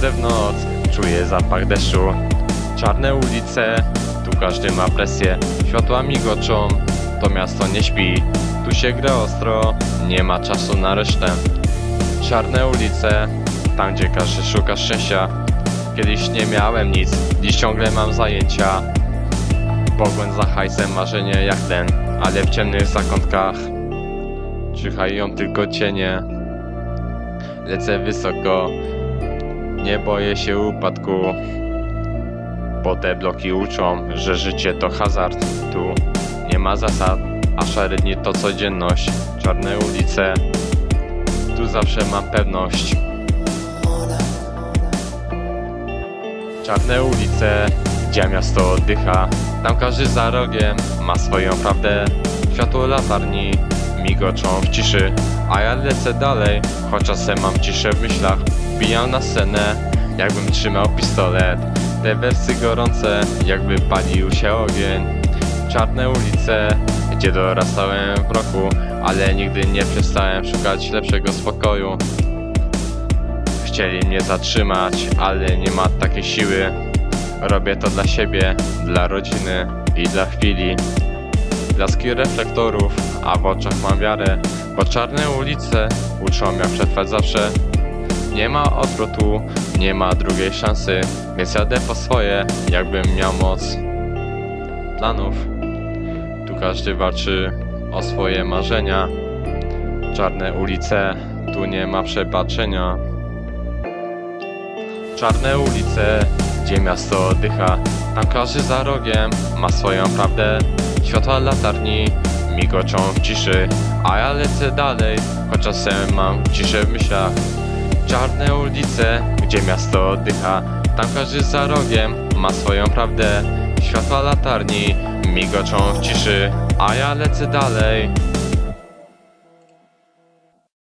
Zewnątrz czuję zapach deszczu, czarne ulice, tu każdy ma presję, światła migoczą, to miasto nie śpi, tu się gra ostro, nie ma czasu na resztę. Czarne ulice, tam gdzie każdy szuka szczęścia, kiedyś nie miałem nic, dziś ciągle mam zajęcia. Pogląd za hajsem, marzenie jak ten, ale w ciemnych zakątkach czyhają tylko cienie. Lecę wysoko. Nie boję się upadku. Bo te bloki uczą, że życie to hazard. Tu nie ma zasad A szare dni to codzienność. Czarne ulice Tu zawsze mam pewność. Czarne ulice, gdzie miasto oddycha. Tam każdy za rogiem ma swoją prawdę. Światło latarni migoczą w ciszy. A ja lecę dalej, choć czasem mam ciszę w myślach. Bijam na scenę, jakbym trzymał pistolet. Te wersy gorące, jakby palił się ogień. Czarne ulice, gdzie dorastałem w roku Ale nigdy nie przestałem szukać lepszego spokoju. Chcieli mnie zatrzymać, ale nie ma takiej siły. Robię to dla siebie, dla rodziny i dla chwili. Blaski reflektorów, a w oczach mam wiarę, bo czarne ulice uczą jak przetrwać zawsze. Nie ma odwrotu, nie ma drugiej szansy, więc jadę po swoje, jakbym miał moc planów. Tu każdy walczy o swoje marzenia. Czarne ulice, tu nie ma przebaczenia. Czarne ulice, gdzie miasto oddycha. Tam każdy za rogiem ma swoją prawdę. Światła latarni migoczą w ciszy A ja lecę dalej, choć czasem mam ciszę w myślach. Czarne ulice, gdzie miasto oddycha. Tam każdy za rogiem ma swoją prawdę. Światła latarni migoczą w ciszy A ja lecę dalej,